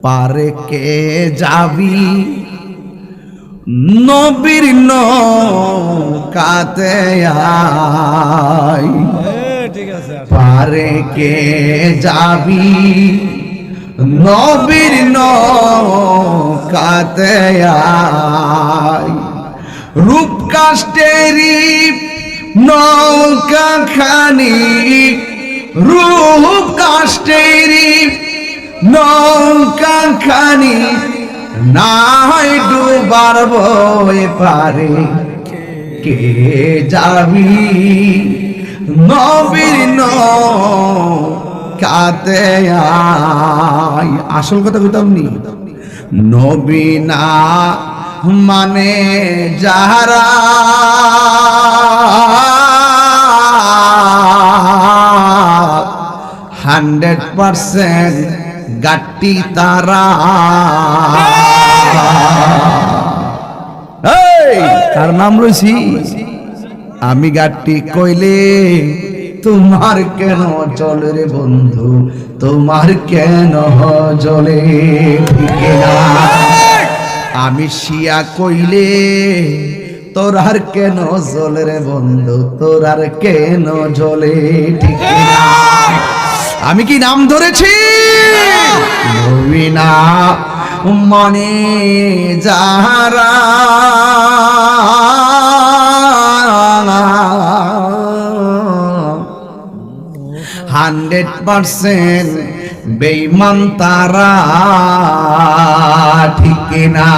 পারে কে যাবি? নবীর নৌকাতে পারে কে যাবি? নবীর নৌকাতে রূপ কাষ্টেরি নৌকা খানি রূপ নৌকা খানি নাই ডুবার বয়ে পারে। কে যাবি? নবীর কাতে আয়। আসল কথা কইতাম নি। নবীনা মানে যাহারা। হান্ড্রেড পারসেন্ট গাটি তারা। তার নাম রয়েছি, আমি গাটি কইলে তোমার কেন চলে রে বন্ধু? তোমার কেন জলে আমি শিয়া কইলে তোর আর কেন জলে রে বন্ধু? তোর আর কেন জলে ঠিক না? আমি কি নাম ধরেছি? নবীনা মনে যাহারা হান্ড্রেড পার্সেন্ট বেইমান তারা ঠিক না।